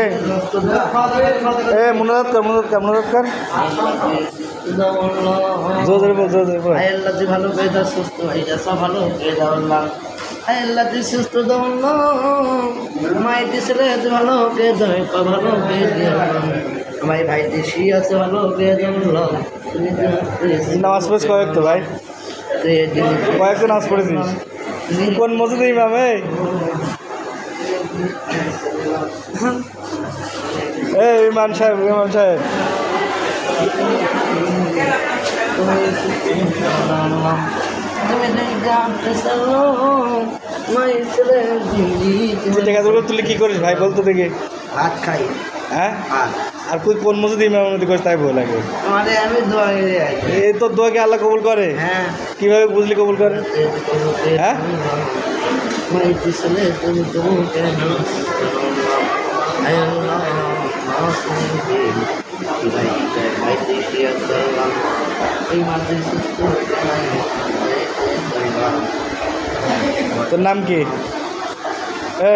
এ এ মনোরত কর মনোরত কর মনোরত কর জোরে বল জোরে বল। আল্লাহ তুই ভালো করে দাও সুস্থ হয়ে যা সব ভালো করে দাও আল্লাহ। আল্লাহ তুই সুস্থ দাও আল্লাহ। মায়ের দিছিলে তুই ভালো করে দাও ভালো করে দিও আমার ভাই দেশি আছে ভালো করে দাও আল্লাহ। নামাজ পড়েছ কয়েক তো ভাই? তুই দিন কয়েক তো নামাজ পড়েছিস? কোন মসজিদে ইমাম এ ইমান সাহেব ইমান সাহেব। তুই টাকাগুলো তুলে কি করিস ভাই? বলতো দেখি। ভাত খাই। হ্যাঁ আর তুই কোন মসজিদে ইমাম করিস তাই বল লাগে আমাদের আমি দোয়া করে এই তোর দোয়াকে আল্লাহ কবুল করে হ্যাঁ কীভাবে বুঝলি কবুল করে হ্যাঁ? তোর নাম কি এ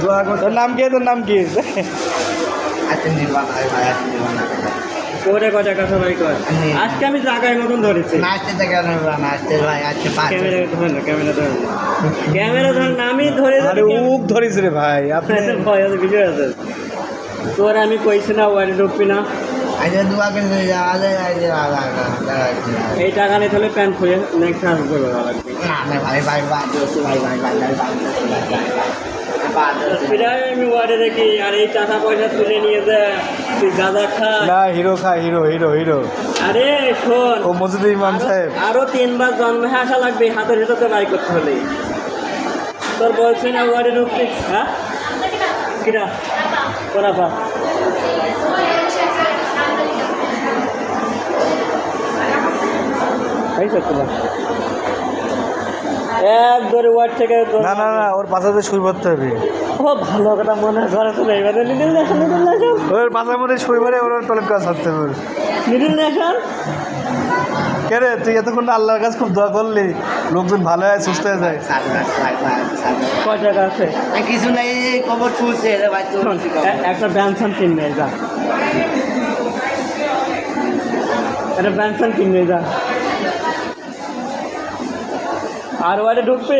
দোয়া কর তোর নাম কি তোর নাম কি ভাই ভাই করে কথা ভাই কর আজকে আমি জায়গায় মতন ধরেছি নাচতে নাচতে ভাই আজকে ক্যামেরা না না। না আমি ধরে আরে উক ধরিস রে ভাই আপনি ভয় আছে বিষয় আছে তোর আমি কইছি না ওয়ারি ঢুকবি না এই টাকা নিয়ে তাহলে প্যান্ট খুলে নেক্সট না না ভাই ভাই ভাই দোস্ত ভাই ভাই ভাই ভাই ভাই আমি ওয়ারে দেখি আর এই টাকা পয়সা তুলে নিয়ে যা তুই গাঁদা খা। না হিরো খা হিরো হিরো হিরো। আরে শোন। ও মসজিদে ইমাম সাহেব। আরও তিনবার জন্মে আসা লাগবে হাতের ভিতরে বাই করতে হলে তোর বলছি না ওয়ারে ঢুকতে? হ্যাঁ? কিরা? কোনা পা এই তো তোলা। এক ধরে ওয়ার্ড থেকে না না না ওর পাশাতে শুই পড়তে হবে। ও ভালো কথা মনে হয় ঘরে চলে এবার। নিডিল নেশন নিডিল নেশন ওর পাশার মধ্যে শুই পড়ে ওর টয়লেট কাজ করতে হবে। নিডিল নেশন কে রে তুই এতক্ষণ আল্লাহর কাছে খুব দোয়া করলি লোকজন ভালো হয় সুস্থ হয়ে যায়। কয় টাকা আছে? কিছু নাই এই কবর তো এ- একটা ব্যানসন কিনবে যা। একটা ব্যানসন কিনবে যা। আর ওয়ারে ঢুকবে